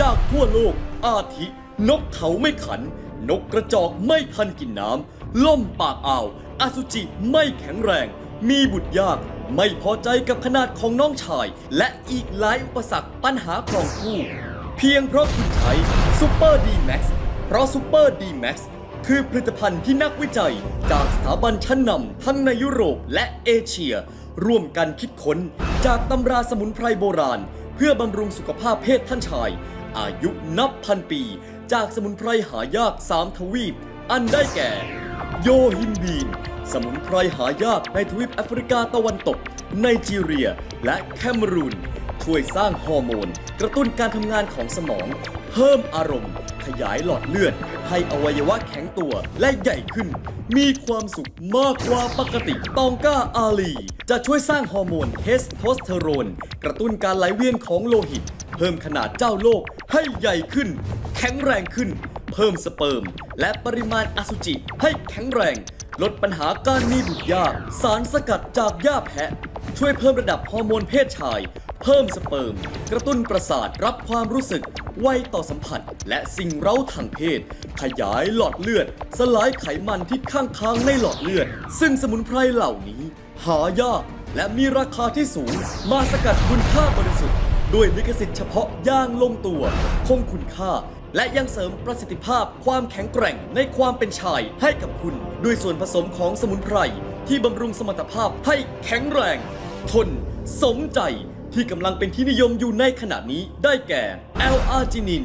จากทั่วโลกอาทิ นกเขาไม่ขัน นกกระจอกไม่ทันกินน้ำ ล่มปากอ่าว อสุจิไม่แข็งแรง มีบุตรยาก ไม่พอใจกับขนาดของน้องชาย และอีกหลายอุปสรรคปัญหาครองคู่ เพียงเพราะคุณใช้ซูเปอร์ดีแม็กซ์เพราะซูเปอร์ดีแม็กซ์คือผลิตภัณฑ์ที่นักวิจัย จากสถาบันชั้นนำทั้งในยุโรปและเอเชีย ร่วมกันคิดค้น จากตำราสมุนไพรโบราณ เพื่อบำรุงสุขภาพเพศท่านชาย อายุนับพันปี จากสมุนไพรหายากสามทวีป อันได้แก่ โยฮิมบีน สมุนไพรหายากในทวีปแอฟริกาตะวันตก ไนจีเรีย และแคเมรูน ช่วยสร้างฮอร์โมน กระตุ้นการทำงานของสมอง เพิ่มอารมณ์ ขยายหลอดเลือด ให้อวัยวะแข็งตัวและใหญ่ขึ้น มีความสุขมากกว่าปกติตองก้าอาลี จะช่วยสร้างฮอร์โมนเทสโทสเตอโรน กระตุ้นการไหลเวียนของโลหิต เพิ่มขนาดเจ้าโลก ให้ใหญ่ขึ้น แข็งแรงขึ้น เพิ่มสเปิร์ม และปริมาณอสุจิให้แข็งแรง ลดปัญหาการมีบุตรยาก สารสกัดจากหญ้าแพะ ช่วยเพิ่มระดับฮอร์โมนเพศชาย เพิ่มสเปิร์ม กระตุ้นประสาทรับความรู้สึก ไวต่อสัมผัส และสิ่งเร้าทางเพศ ขยายหลอดเลือด สลายไขมันที่ข้างค้างในหลอดเลือด ซึ่งสมุนไพรเหล่านี้ หายากและมีราคาที่สูง มาสกัดคุณค่าบริสุทธิ์ ด้วยลิขสิทธิ์เฉพาะย่างลงตัว คงคุณค่า และยังเสริมประสิทธิภาพความแข็งแกร่งในความเป็นชายให้กับคุณ ด้วยส่วนผสมของสมุนไพรที่บำรุงสมรรถภาพให้แข็งแรง ทน สมใจที่กำลังเป็นที่นิยมอยู่ในขณะนี้ได้แก่ แอลอาร์จินิน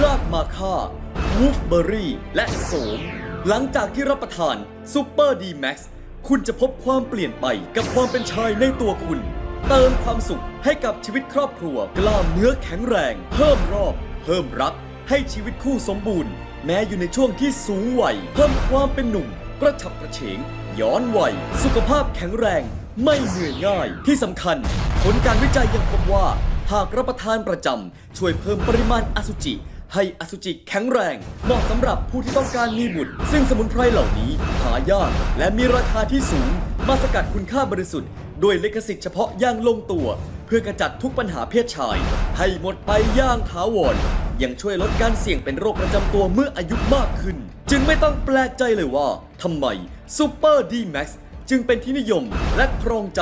รากมาค่าวูฟเบอรี่ และโสม หลังจากที่รับประทานซูเปอร์ดีแม็กซ์คุณจะพบความเปลี่ยนไปกับความเป็นชายในตัวคุณ เติมความสุขให้กับชีวิตครอบครัว กล้ามเนื้อแข็งแรง เพิ่มรอบ เพิ่มรัก ให้ชีวิตคู่สมบูรณ์ แม้อยู่ในช่วงที่สูงวัยเพิ่มความเป็นหนุ่ม กระฉับกระเฉง ย้อนวัย สุขภาพแข็งแรง ไม่เหนื่อยง่าย ที่สำคัญ ผลการวิจัยยังพบว่า หากรับประทานประจำช่วยเพิ่มปริมาณอสุจิให้อสุจิแข็งแรง เหมาะสำหรับผู้ที่ต้องการมีบุตร ซึ่งสมุนไพรเหล่านี้หายากและมีราคาที่สูง มาสกัดคุณค่าบริสุทธิ์ ด้วยลิขสิทธิ์เฉพาะอย่างลงตัว เพื่อกระจัดทุกปัญหาเพศชาย ให้หมดไปอย่างถาวรยังช่วยลดการเสี่ยงเป็นโรคประจำตัวเมื่ออายุมากขึ้น จึงไม่ต้องแปลกใจเลยว่าทำไมซูเปอร์ดีแม็กซ์จึงเป็นที่นิยมและครองใจ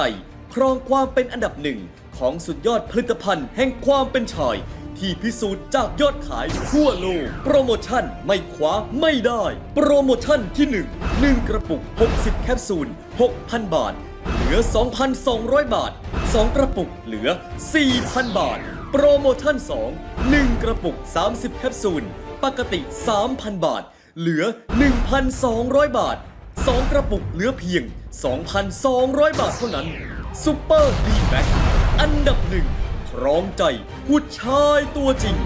ครองความเป็นอันดับหนึ่ง ของสุดยอดผลิตภัณฑ์แห่งความเป็นชาย ที่พิสูจน์จากยอดขายทั่วโลก โปรโมชั่นไม่คว้าไม่ได้ โปรโมชั่นที่ 1 1 กระปุก 60 แคปซูล 6,000 บาท ลือ 2,200 บาท 2 กระปุกเหลือ 4,000 บาท โปรโมชั่น 2 1 กระปุก 30 แคปซูล ปกติ 3,000 บาท เหลือ 1,200 บาท 2 กระปุกเหลือเพียง 2,200 บาทเท่านั้นซูเปอร์ดีแม็กอันดับหนึ่งครองใจผู้ชายตัวจริง